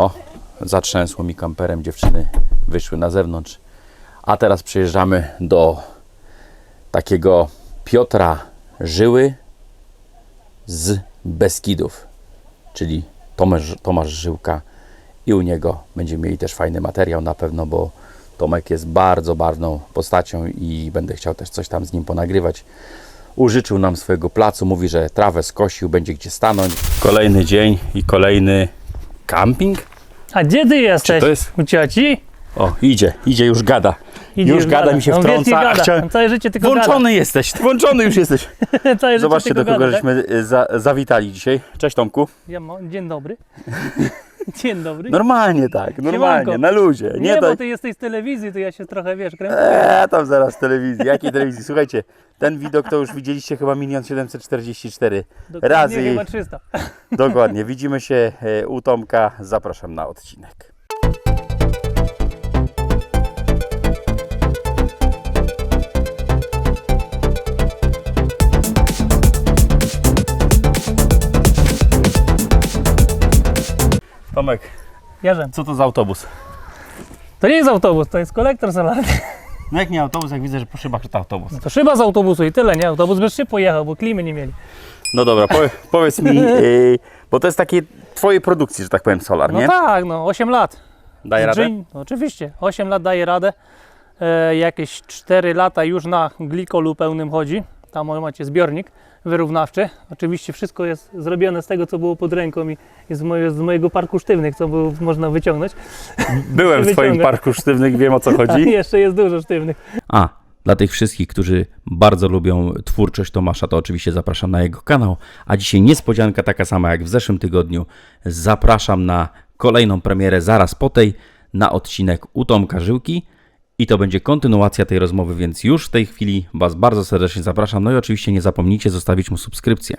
O, zatrzęsło mi kamperem, dziewczyny wyszły na zewnątrz. A teraz przyjeżdżamy do takiego Piotra Żyły z Beskidów, czyli Tomasz, Tomasz Żyłka i u niego będziemy mieli też fajny materiał na pewno, bo Tomek jest bardzo barwną postacią i będę chciał też coś tam z nim ponagrywać. Użyczył nam swojego placu, mówi, że trawę skosił, będzie gdzie stanąć. Kolejny dzień i kolejny camping. A gdzie ty jesteś? to jest- U cioci? O, idzie, idzie, już gada. Idzie już gada, mi się On wiecznie wtrąca. a Gada. chciałem- On całe życie tylko Włączony jesteś, włączony już jesteś. gada. Całe życie Zobaczcie, do tylko kogo gada, żeśmy y, za, zawitali dzisiaj. Cześć Tomku. tak? Ja mo- Dzień dobry. Dzień dobry. Normalnie tak, normalnie, Siemanko. na luzie. nie, Nie, bo tak. ty jesteś z telewizji, to ja się trochę, wiesz, kręcę. Eee, tam zaraz telewizji. Jakiej telewizji? Słuchajcie, ten widok to już widzieliście chyba 1 744 Dokładnie razy. chyba 300. Dokładnie. Widzimy się e, u Tomka. Zapraszam na odcinek. Tomek, Jarzem. co to za autobus? To nie jest autobus, to jest kolektor solarny. No jak nie autobus, jak widzę, że po szybach to autobus. To szyba z autobusu i tyle, nie? Autobus bez szyb pojechał, bo klimy nie mieli. No dobra, powie, powiedz mi, yy, bo to jest takie twojej produkcji, że tak powiem, solar, No nie? tak, no 8 lat. Daje radę? Dzień, no, oczywiście, 8 lat daje radę. E, jakieś 4 lata już na glikolu pełnym chodzi. Tam macie zbiornik wyrównawczy. Oczywiście wszystko jest zrobione z tego, co było pod ręką i z, moje, z mojego parku sztywnych, co było, można wyciągnąć. Byłem w twoim Wyciąga. parku sztywnych, wiem o co A chodzi. jeszcze jest dużo sztywnych. A, dla tych wszystkich, którzy bardzo lubią twórczość Tomasza, to oczywiście zapraszam na jego kanał. A dzisiaj niespodzianka taka sama jak w zeszłym tygodniu. Zapraszam na kolejną premierę zaraz po tej, na odcinek u Tomka Żyłki. I to będzie kontynuacja tej rozmowy, więc już w tej chwili Was bardzo serdecznie zapraszam. No i oczywiście nie zapomnijcie zostawić mu subskrypcję.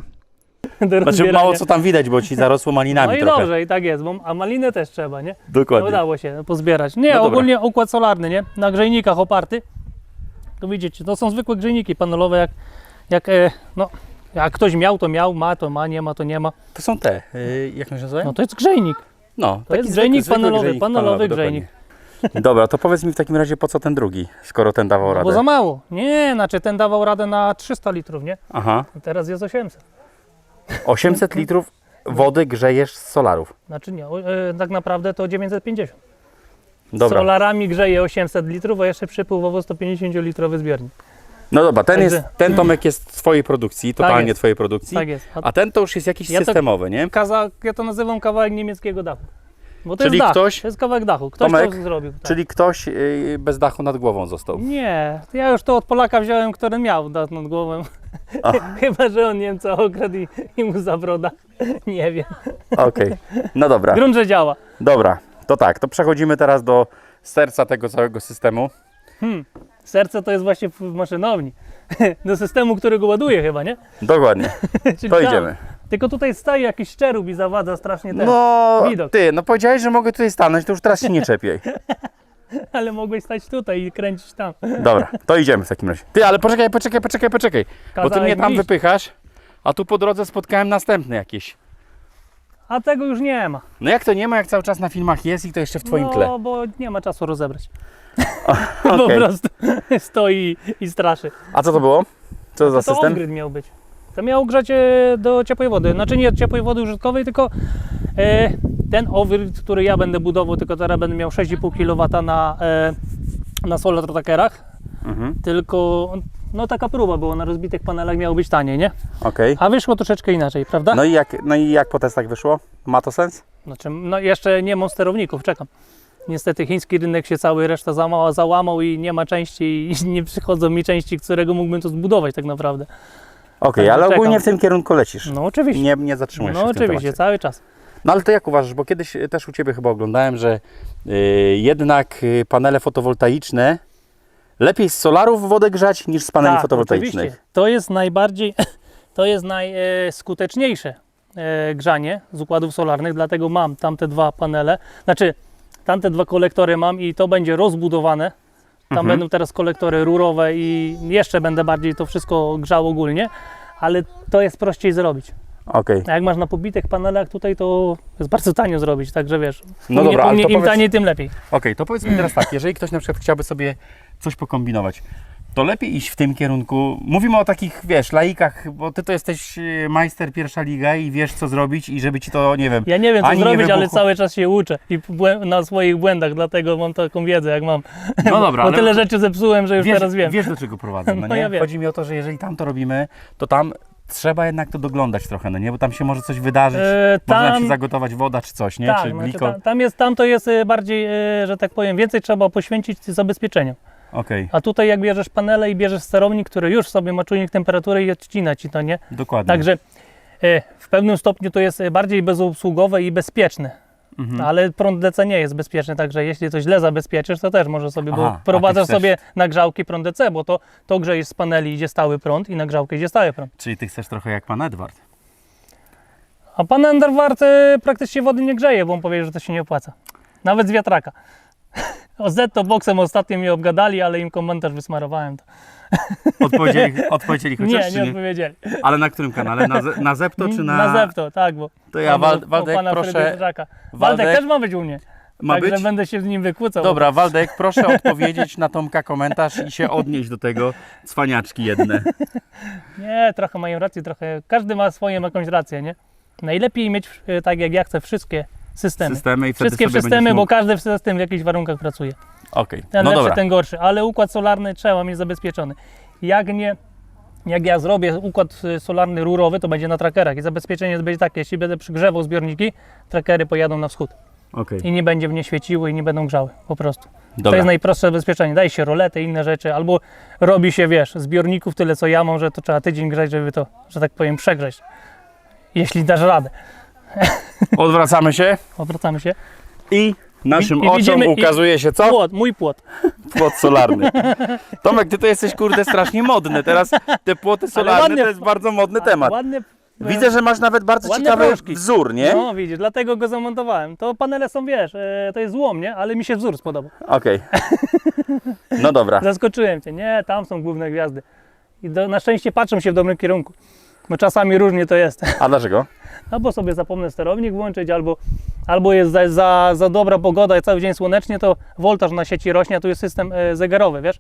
Znaczy mało co tam widać, bo ci zarosło malinami No i trochę. dobrze, i tak jest, bo, a malinę też trzeba, nie? Dokładnie. Udało się pozbierać. Nie, No dobra. ogólnie układ solarny, nie? Na grzejnikach oparty. To widzicie, to są zwykłe grzejniki panelowe, jak, jak e, no, jak ktoś miał, to miał, ma, to ma, nie ma, to nie ma. To są te, yy, jak one się nazywają? No to jest grzejnik. No, To jest grzejnik panelowy, panelowy grzejnik. dokładnie. Dobra, to powiedz mi w takim razie po co ten drugi, skoro ten dawał radę. Bo za mało. Nie, znaczy ten dawał radę na 300 litrów, nie? Aha. A teraz jest 800. 800 litrów wody grzejesz z solarów. Znaczy nie, o, e, tak naprawdę to 950. Dobra. Solarami grzeje 800 litrów, a jeszcze przypływowo 150-litrowy zbiornik. No dobra, ten, Także- jest, ten Tomek jest twojej produkcji, totalnie jest. twojej produkcji. Tak jest. A A ten to już jest jakiś Ja to- systemowy, nie? kaza, ja to nazywam kawałek niemieckiego dachu. Bo to Czyli jest dach, ktoś- to jest kawałek dachu. Ktoś Tomek, to zrobił. Tak. Czyli ktoś yy, bez dachu nad głową został. Nie, ja już to od Polaka wziąłem, który miał dach nad głową. Chyba, że on Niemca okradł i, i mu zabroda. Nie wiem. Okej, no dobra, Grunt, że działa. dobra. To tak, to przechodzimy teraz do serca tego całego systemu. Hmm. Serce to jest właśnie w maszynowni. Do systemu, którego ładuje chyba, nie? Dokładnie, to tam. idziemy. Tylko tutaj staje jakiś szczerub i zawadza strasznie ten. No, widok. ty, no powiedziałeś, że mogę tutaj stanąć, to już teraz się nie czepiaj. Ale mogłeś stać tutaj i kręcić tam. Dobra, to idziemy w takim razie. Ty, ale poczekaj, poczekaj, poczekaj, poczekaj. Bo ty mnie tam iść. wypychasz, a tu po drodze spotkałem następny jakiś. A tego już nie ma. No jak to nie ma, jak cały czas na filmach jest i to jeszcze w twoim no, tle. bo nie ma czasu rozebrać. Po Okej. prostu stoi i straszy. A co to było? Co to za To system? miał być. To miał grzać e, do ciepłej wody. Znaczy nie ciepłej wody użytkowej, tylko e, ten owryt, który ja będę budował, tylko teraz będę miał 6,5 kW na, e, na solar trackerach. Mhm. Tylko no taka próba była, na rozbitych panelach miało być taniej, nie? Okej. A wyszło troszeczkę inaczej, prawda? No i jak, no i jak po testach wyszło? Ma to sens? Znaczy, no jeszcze nie mam sterowników, czekam. Niestety chiński rynek się cały reszta załamał, załamał i nie ma części i nie przychodzą mi części, którego mógłbym to zbudować tak naprawdę. Okej, Także ale czekam. ogólnie w tym kierunku lecisz. No oczywiście. Nie, nie zatrzymujesz no się w tym oczywiście, temacie. cały czas. No ale to jak uważasz, bo kiedyś y, też u Ciebie chyba oglądałem, że y, jednak y, panele fotowoltaiczne lepiej z solarów wodę grzać niż z paneli Tak, fotowoltaicznych. oczywiście. To jest najbardziej, to jest najskuteczniejsze e, grzanie z układów solarnych, dlatego mam tamte dwa panele, znaczy tamte dwa kolektory mam i to będzie rozbudowane. Tam Mhm. będą teraz kolektory rurowe i jeszcze będę bardziej to wszystko grzał ogólnie, ale to jest prościej zrobić. Okej. A jak masz na pobitych panelach tutaj, to jest bardzo tanio zrobić, także wiesz. No dobra, mnie, ale to im powiedz- taniej, tym lepiej. Okej, to powiedz mi teraz tak, jeżeli ktoś na przykład chciałby sobie coś pokombinować, to lepiej iść w tym kierunku. Mówimy o takich, wiesz, laikach, bo ty to jesteś e, majster pierwsza liga i wiesz co zrobić i żeby ci to, nie wiem, Ja nie wiem, co zrobić, ale cały czas się uczę i na swoich błędach, dlatego mam taką wiedzę, jak mam. no dobra, Bo tyle rzeczy zepsułem, że już wiesz, teraz wiem. wiesz do czego prowadzę, no No nie? ja wiem. Chodzi mi o to, że jeżeli tam to robimy, to tam trzeba jednak to doglądać trochę, no nie? Bo tam się może coś wydarzyć, E, można tam, się zagotować woda czy coś, nie? tak, czy znaczy, tam, tam jest, tam to jest e, bardziej, e, że tak powiem, więcej trzeba poświęcić zabezpieczeniu. Okej, A tutaj jak bierzesz panele i bierzesz sterownik, który już sobie ma czujnik temperatury i odcina ci to, nie? dokładnie. Także e, w pewnym stopniu to jest bardziej bezusługowe i bezpieczne. Mhm. Ale prąd DC nie jest bezpieczny, także jeśli coś źle zabezpieczysz, to też może sobie, bo Aha, wprowadzasz chcesz- sobie nagrzałki prąd DC, bo to, to grzejesz z paneli idzie stały prąd i na grzałkę idzie stały prąd. Czyli ty chcesz trochę jak pan Edward. A pan Underwart e, praktycznie wody nie grzeje, bo on powie, że to się nie opłaca. Nawet z wiatraka. O Z to boksem ostatnio mnie obgadali, ale im komentarz wysmarowałem. To. Odpowiedzieli, odpowiedzieli chociaż, Nie, nie nie? odpowiedzieli. Ale na którym kanale? Na, Ze- na Zepto czy na... Na Zepto, tak, bo To ja, Wal, Waldek, proszę... Waldek Waldek, też ma być u mnie. ma Także być? będę się z nim wykłócał. Dobra, Waldek, proszę odpowiedzieć na Tomka komentarz i się odnieść do tego cwaniaczki jedne. Nie, trochę mają rację, trochę. Każdy ma swoją jakąś rację, nie? Najlepiej mieć, e, tak jak ja chcę, wszystkie systemy. Systemy i wtedy Wszystkie sobie systemy, bo mógł... każdy system w jakichś warunkach pracuje. Okej, Ten no lepszy, dobra. ten gorszy, ale układ solarny trzeba mieć zabezpieczony. Jak nie, jak ja zrobię układ y, solarny rurowy, to będzie na trackerach i zabezpieczenie będzie takie, jeśli będę przygrzewał zbiorniki, trackery pojadą na wschód Okej, i nie będzie w nie świeciły i nie będą grzały, po prostu. To dobra. jest najprostsze zabezpieczenie. Daje się rolety, inne rzeczy, albo robi się, wiesz, zbiorników tyle co ja mam, że to trzeba tydzień grzać, żeby to, że tak powiem, przegrzeć. Jeśli dasz radę. Odwracamy się Odwracamy się. i naszym I- i oczom widzimy- i- ukazuje się co? Płot, mój płot. Płot solarny. Tomek, ty to jesteś kurde strasznie modny. Teraz te płoty solarne ładnie- to jest bardzo modny temat. Ładny, Widzę, że masz nawet bardzo Ładne ciekawy proszki. wzór, nie? No widzisz, dlatego go zamontowałem. To panele są, wiesz, e, to jest złom, nie? Ale mi się wzór spodobał. Okej. No dobra. Zaskoczyłem cię. Nie, tam są główne gwiazdy. I do, na szczęście patrzą się w dobrym kierunku. Bo czasami różnie to jest. A dlaczego? Albo sobie zapomnę sterownik włączyć, albo, albo jest za, za, za dobra pogoda i cały dzień słonecznie, to woltaż na sieci rośnie, a tu jest system e, zegarowy, wiesz?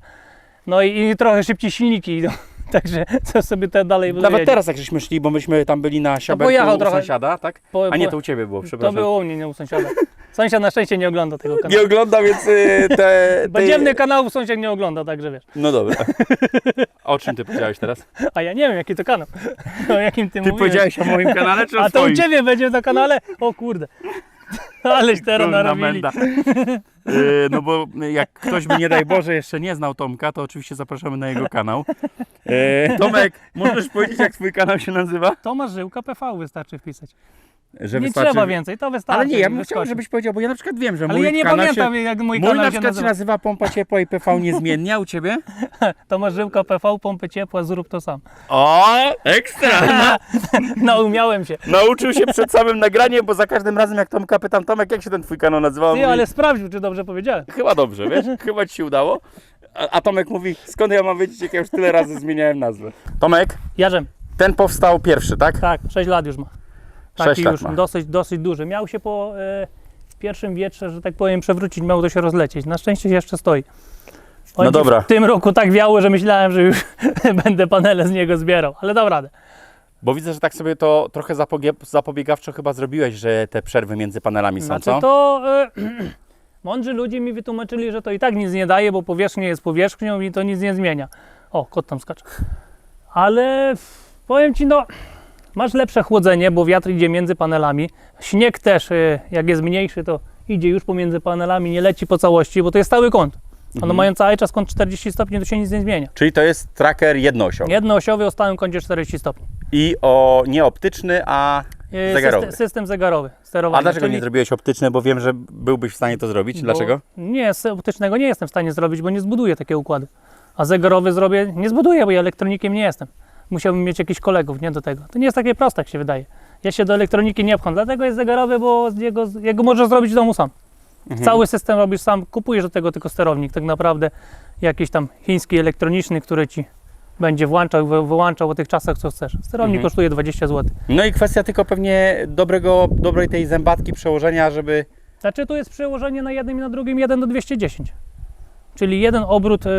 No i, i trochę szybciej silniki idą. Także co sobie te dalej Nawet jedzie. teraz jak żeśmy szli, bo myśmy tam byli na siaberku pojechał u trochę. sąsiada, tak? Po- A nie, po- to u Ciebie było, To przepraszam. było u mnie, nie u sąsiada. Sąsiad na szczęście nie ogląda tego kanału. Nie ogląda, więc y, te... te... Badziewny kanału sąsiad nie ogląda, także wiesz. No dobra. O czym Ty powiedziałeś teraz? A ja nie wiem, jaki to kanał. O jakim ty, Ty mówiłeś. powiedziałeś o moim kanale, czy o A to u swoim? Ciebie będzie na kanale? O kurde. Aleś teraz Kurna narobili. menda. Y, No bo jak ktoś by nie daj Boże jeszcze nie znał Tomka, to oczywiście zapraszamy na jego kanał. Y, Tomek, możesz powiedzieć jak swój kanał się nazywa? Tomasz Żyłka PV wystarczy wpisać. Że nie wystarczy- trzeba więcej, to wystarczy. Ale nie, ja bym wyskoczy. chciał, żebyś powiedział, bo ja na przykład wiem, że Ale mój ja nie pamiętam się... jak mój Mój kanał na przykład się nazywa. nazywa Pompa Ciepła i PV niezmiennie, a u Ciebie? Tomasz Żyłka PV, pompy ciepła, zrób to sam. O, ekstra! No umiałem się. nauczył się przed samym nagraniem, bo za każdym razem jak Tomka pytam, Tomek, jak się ten twój kanał nazywa? On Ty, mówi, ale sprawdził, czy dobrze powiedziałem. Chyba dobrze, wiesz? Chyba ci się udało. A, a Tomek mówi, skąd ja mam wiedzieć, jak ja już tyle razy zmieniałem nazwę. Tomek, Jarzem, ten powstał pierwszy, tak? tak, 6 lat już ma. Taki już ma. dosyć, dosyć duży. Miał się po e, pierwszym wietrze, że tak powiem, przewrócić, miało to się rozlecieć. Na szczęście się jeszcze stoi. Powiem No dobra. W tym roku tak wiało, że myślałem, że już będę panele z niego zbierał, ale dam radę. Bo widzę, że tak sobie to trochę zapobiegawczo chyba zrobiłeś, że te przerwy między panelami są, Znaczy co? to e, mądrzy ludzie mi wytłumaczyli, że to i tak nic nie daje, bo powierzchnia jest powierzchnią i to nic nie zmienia. O, kot tam skacze. Ale powiem Ci, no, masz lepsze chłodzenie, bo wiatr idzie między panelami. Śnieg też, e, jak jest mniejszy, to idzie już pomiędzy panelami, nie leci po całości, bo to jest stały kąt. Ono Mhm. mają cały czas kąt 40 stopni, to się nic nie zmienia. Czyli to jest tracker jednoosiowy. Jednoosiowy o stałym kącie 40 stopni. I o nie optyczny, a E, zegarowy. System, system zegarowy, sterowanie. A dlaczego czyli- nie zrobiłeś optyczny? Bo wiem, że byłbyś w stanie to zrobić. Bo- Dlaczego? Nie, optycznego nie jestem w stanie zrobić, bo nie zbuduję takiego układu. A zegarowy zrobię, nie zbuduję, bo ja elektronikiem nie jestem. Musiałbym mieć jakichś kolegów, nie do tego. To nie jest takie proste, jak się wydaje. Ja się do elektroniki nie pcham, dlatego jest zegarowy, bo jego, jego możesz zrobić w domu sam. Mhm. Cały system robisz sam, kupujesz do tego tylko sterownik, tak naprawdę jakiś tam chiński elektroniczny, który ci będzie włączał, wy- wyłączał o tych czasach, co chcesz. Sterownik Mhm. kosztuje 20 zł. No i kwestia tylko pewnie dobrego, dobrej tej zębatki przełożenia, żeby... Znaczy tu jest przełożenie na jednym i na drugim 1 do 210. Czyli jeden obrót, y,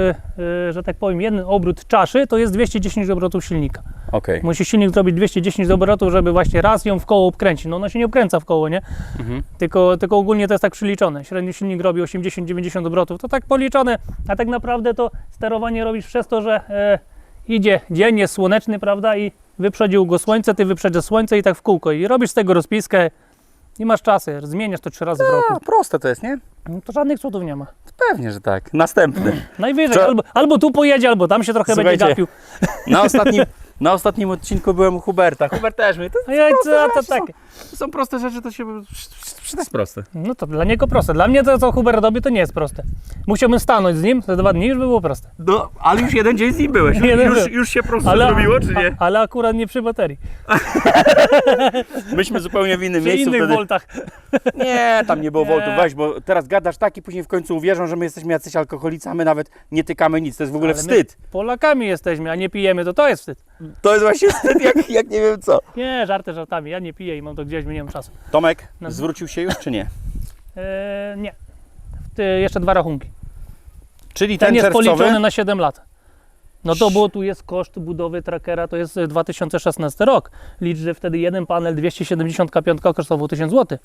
y, że tak powiem, jeden obrót czaszy to jest 210 obrotów silnika. Okej. Musi silnik zrobić 210 obrotów, żeby właśnie raz ją w koło obkręcić. No ona się nie obkręca w koło, nie? Mhm. Tylko, tylko ogólnie to jest tak przeliczone. Średni silnik robi 80-90 obrotów. To tak policzone, a tak naprawdę to sterowanie robisz przez to, że e, idzie dzień, jest słoneczny, prawda? I wyprzedził go słońce, ty wyprzedzisz słońce i tak w kółko. I robisz z tego rozpiskę i masz czasy. Zmieniasz to trzy razy w A, roku. proste to jest, nie? No to żadnych cudów nie ma. Pewnie, że tak. Następny. Najwyżej Co- albo, albo tu pojedzie, albo tam się trochę będzie Słuchajcie, gapił. Na ostatnim, na ostatnim odcinku byłem u Huberta. Hubert też mi. To, A ja co, to są. takie. To są proste rzeczy, to się... To jest proste. No to dla niego proste. Dla mnie to, co Hubert robi, to nie jest proste. Musiałbym stanąć z nim za dwa dni, żeby było proste. No, ale już jeden dzień z nim byłeś. Jeden już, był. już się prosto zrobiło, czy nie? A, ale akurat nie przy baterii. Myśmy zupełnie w innym Przy miejscu innych wtedy. voltach. Nie, tam nie było Nie. voltu. Weź, bo teraz gadasz tak i później w końcu uwierzą, że my jesteśmy jacyś alkoholicy, a my nawet nie tykamy nic. To jest w ogóle Ale my wstyd. Polakami jesteśmy, a nie pijemy, to to jest wstyd. To jest właśnie wstyd, jak, jak nie wiem co. Nie, żarty żartami. Ja nie piję i mam to gdzieś, mam czasu. Tomek, No. zwrócił się już, czy nie? Eee, nie. Ty, jeszcze dwa rachunki. Czyli Ten ten jest czerwcowy, policzony na 7 lat. No to bo tu jest koszt budowy trackera, to jest e, 2016 rok. Licz, że wtedy jeden panel 275 kosztował 1000 zł.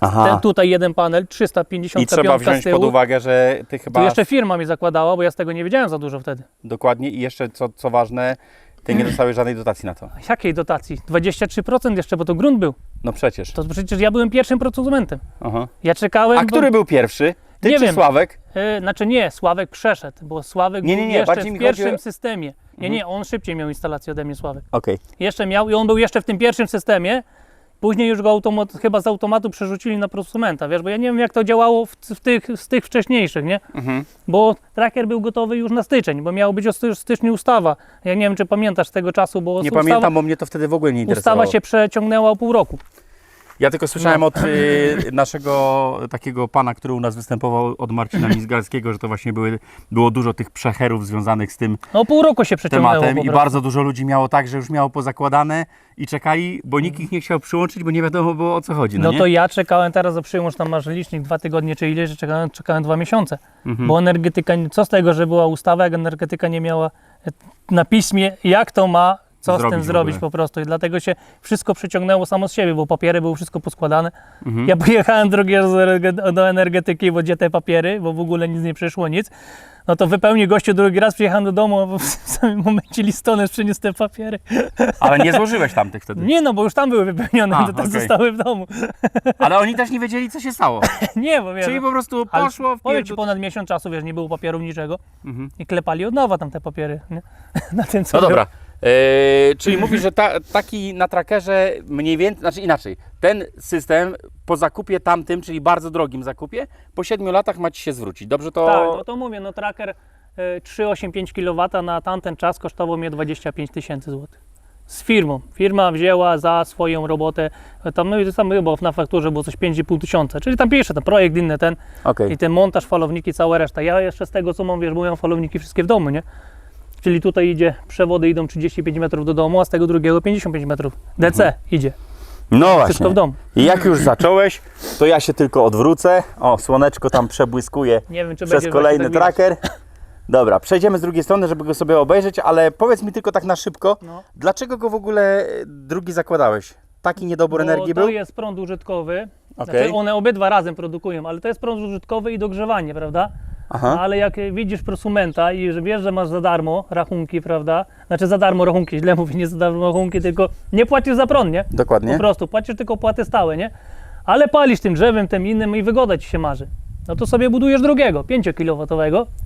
Aha. Ten tutaj jeden panel I 355 trzeba z wziąć tyłu. pod uwagę, że ty Tu chyba jeszcze firma mi zakładała, bo ja z tego nie wiedziałem za dużo wtedy. dokładnie i jeszcze co, co ważne, ty nie dostałeś żadnej dotacji na to. Jakiej dotacji? 23% jeszcze, bo to grunt był. No przecież. To przecież ja byłem pierwszym producentem. Aha. Ja czekałem. A bo- który był pierwszy? Ty Nie czy wiem. Sławek? E, znaczy nie, Sławek przeszedł, bo Sławek Nie, nie, był nie, jeszcze bardziej w mi chodzi pierwszym o- systemie. Nie, nie, on szybciej miał instalację ode mnie, Sławek. Okej. Jeszcze miał i on był jeszcze w tym pierwszym systemie. Później już go automat, chyba z automatu przerzucili na prosumenta, wiesz, bo ja nie wiem jak to działało w, w tych, z tych wcześniejszych, nie? Mhm. Bo tracker był gotowy już na styczeń, bo miało być sty- styczniu ustawa. Ja nie wiem, czy pamiętasz tego czasu, bo Nie ustawa, pamiętam, bo mnie to wtedy w ogóle nie interesowało. ustawa się przeciągnęła o pół roku. Ja tylko słyszałem No. od y, naszego takiego pana, który u nas występował, od Marcina Mizgalskiego, że to właśnie były, było dużo tych przecherów związanych z tym No pół roku się przeciągnęło tematem po i prostu. bardzo dużo ludzi miało tak, że już miało pozakładane i czekali, bo nikt ich nie chciał przyłączyć, bo nie wiadomo było o co chodzi. No, No nie? to ja czekałem teraz, o przyłącz tam masz licznik dwa tygodnie czy ileś, że czekałem, czekałem dwa miesiące. Mhm. Bo energetyka, co z tego, że była ustawa, jak energetyka nie miała e, na piśmie, jak to ma, co z Zrobić tym w zrobić po prostu. I dlatego się wszystko przeciągnęło samo z siebie, bo papiery były wszystko poskładane. Mhm. Ja pojechałem drugi raz do energe- do energetyki, bo gdzie te papiery, bo w ogóle nic nie przyszło, nic. No to wypełni gościu drugi raz, przyjechałem do domu, a w samym momencie listonosz przyniósł te papiery. Ale nie złożyłeś tamtych wtedy. Nie no, bo już tam były wypełnione, A, to też okej. zostały w domu. Ale oni też nie wiedzieli, co się stało. Nie, bo wiesz, Czyli po prostu poszło w Powiem ci ponad miesiąc czasu, wiesz, nie było papierów niczego Mhm. i klepali od nowa tam te papiery, nie? Na tym co No było. E, czyli mówisz, że ta, taki na trackerze mniej więcej, znaczy inaczej, ten system po zakupie tamtym, czyli bardzo drogim zakupie, po 7 latach ma Ci się zwrócić. Dobrze to... Tak, no to mówię, no tracker e, 385 kW na tamten czas kosztował mnie 25 tysięcy złotych. Z firmą. Firma wzięła za swoją robotę, e, tam, no i to tam chyba na fakturze było coś 5,5 tysiąca, czyli tam pisze ten projekt inny ten Okej. i ten montaż, falowniki, cała reszta. Ja jeszcze z tego co mam, wiesz, bo mam falowniki wszystkie w domu, nie? Czyli tutaj idzie, przewody idą 35 metrów do domu, a z tego drugiego 55 metrów. DC idzie, No właśnie. w domu. I jak już zacząłeś, to ja się tylko odwrócę. O, słoneczko tam przebłyskuje Nie wiem, czy przez kolejny tak tracker. Dobra, przejdziemy z drugiej strony, żeby go sobie obejrzeć, ale powiedz mi tylko tak na szybko, No. dlaczego go w ogóle e, drugi zakładałeś? Taki niedobór Bo energii to był? jest prąd użytkowy. Okej. Znaczy one obydwa razem produkują, ale to jest prąd użytkowy i dogrzewanie, prawda? Aha. Ale jak widzisz prosumenta i że wiesz, że masz za darmo rachunki, prawda? Znaczy za darmo rachunki, źle mówię, nie za darmo rachunki, tylko nie płacisz za prąd, nie? Po Dokładnie. prostu płacisz tylko opłaty stałe, nie? Ale palisz tym drzewem, tym innym i wygoda ci się marzy. No to sobie budujesz drugiego, 5 kW,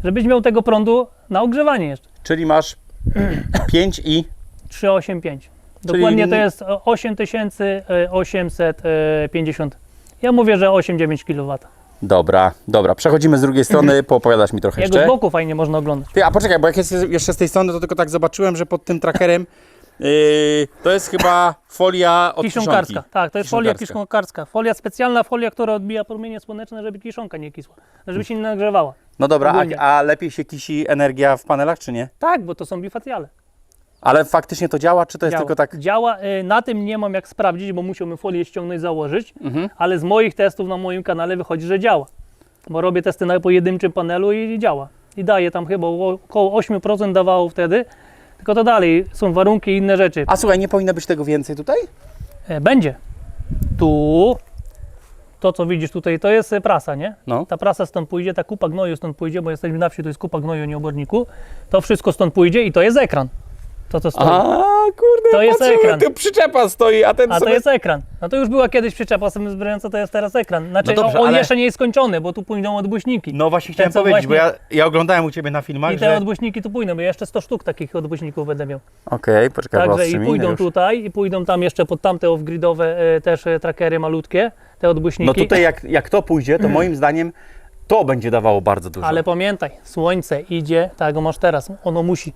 żebyś miał tego prądu na ogrzewanie jeszcze. Czyli masz 5 i 385. Dokładnie to jest e, 8850. Ja mówię, że 8-9 kW. Dobra, dobra. Przechodzimy z drugiej strony, poopowiadasz mi trochę Jego z jeszcze. boku fajnie można oglądać. Ty, a poczekaj, bo jak jest jeszcze z tej strony, to tylko tak zobaczyłem, że pod tym trackerem Yy, to jest chyba folia od Kiszonkarska. kiszonki. Tak, to jest folia Kiszonkarska. Folia specjalna, folia, która odbija promienie słoneczne, żeby kiszonka nie kisła. Żeby się nie nagrzewała. No dobra, a, a lepiej się kisi energia w panelach, czy nie? Tak, bo to są bifacjale. Ale faktycznie to działa, czy to jest Działa. tylko tak? Działa. y, Na tym nie mam jak sprawdzić, bo musiałbym folię ściągnąć, założyć, Mhm. ale z moich testów na moim kanale wychodzi, że działa. Bo robię testy na pojedynczym panelu i działa. I daje tam chyba około 8% dawało wtedy. Tylko to dalej są warunki i inne rzeczy. A słuchaj, nie powinno być tego więcej tutaj? E, Będzie. Tu. To, co widzisz tutaj, to jest e, prasa, nie? No. Ta prasa stąd pójdzie, ta kupa gnoju stąd pójdzie, bo jesteśmy na wsi, to jest kupa gnoju, nie oborniku. To wszystko stąd pójdzie i to jest ekran. To, co stoi. A, kurde, To jest patrzymy, ekran. Tu przyczepa stoi, a ten A to sobie... jest ekran. No to już była kiedyś przyczepa zbrająca, to jest teraz ekran. Znaczy, No dobrze, on ale- jeszcze nie jest skończony, bo tu pójdą odbłyśniki. No właśnie chciałem co powiedzieć, bo ja, ja oglądałem u Ciebie na filmach, I te że... Okej, tu pójdą, bo ja jeszcze 100 sztuk takich odbłyśników będę miał. poczekaj, Także i pójdą już. tutaj, i pójdą tam jeszcze pod tamte off-gridowe e, też e, trackery malutkie, te odbłyśniki. No tutaj jak, jak to pójdzie, to moim zdaniem to będzie dawało bardzo dużo. Ale pamiętaj, słońce idzie, tak jak masz teraz, ono musi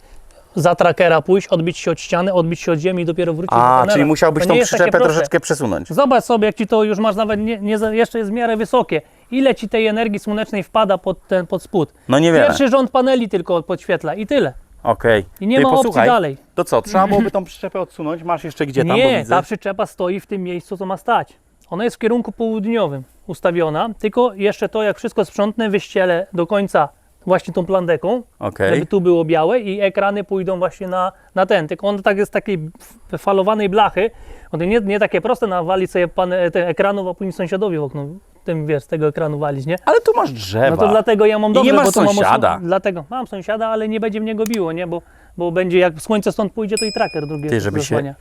za trackera pójść, odbić się od ściany, odbić się od ziemi i dopiero wrócić do A, panela. czyli musiałbyś To tą nie jest takie przyczepę proste. troszeczkę przesunąć. Zobacz sobie, jak ci to już masz nawet nie, nie, za- jeszcze jest w miarę wysokie. Ile ci tej energii słonecznej wpada pod ten pod spód? No niewiele. Pierwszy rząd paneli tylko podświetla i tyle. Okej. I nie Ty ma opcji posłuchaj, dalej. To co, trzeba byłoby tą przyczepę odsunąć? Masz jeszcze gdzie tam, bo Nie, widzę. ta przyczepa stoi w tym miejscu, co ma stać. Ona jest w kierunku południowym ustawiona, tylko jeszcze to, jak wszystko sprzątnę, wyścielę do końca właśnie tą plandeką, Okej. żeby tu było białe i ekrany pójdą właśnie na, na ten. Tylko on tak jest takiej falowanej blachy. One nie, nie takie proste nawalić sobie pan, te ekranów, a później sąsiadowi w okno tym wiesz, z tego ekranu walić, nie? Ale tu masz drzewa. No to dlatego ja mam I dobrze, nie masz bo mam sąsiada. osłon- Dlatego mam sąsiada, ale nie będzie w niego biło, nie? Bo, bo będzie jak słońce stąd pójdzie, to i tracker drugi Ty, żeby się-.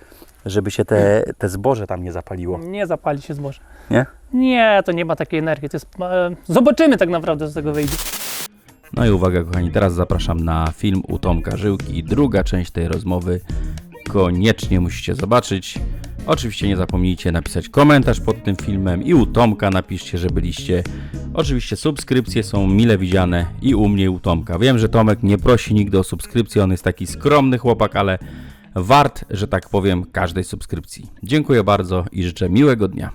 Żeby się te, te zboże tam nie zapaliło. Nie zapali się zboże. Nie? Nie, to nie ma takiej energii. To jest, e, zobaczymy tak naprawdę, co z tego wyjdzie. No i uwaga kochani, teraz zapraszam na film u Tomka Żyłki. Druga część tej rozmowy koniecznie musicie zobaczyć. Oczywiście nie zapomnijcie napisać komentarz pod tym filmem i u Tomka napiszcie, że byliście. Oczywiście subskrypcje są mile widziane i u mnie i u Tomka. Wiem, że Tomek nie prosi nigdy o subskrypcję, on jest taki skromny chłopak, ale wart, że tak powiem, każdej subskrypcji. Dziękuję bardzo i życzę miłego dnia.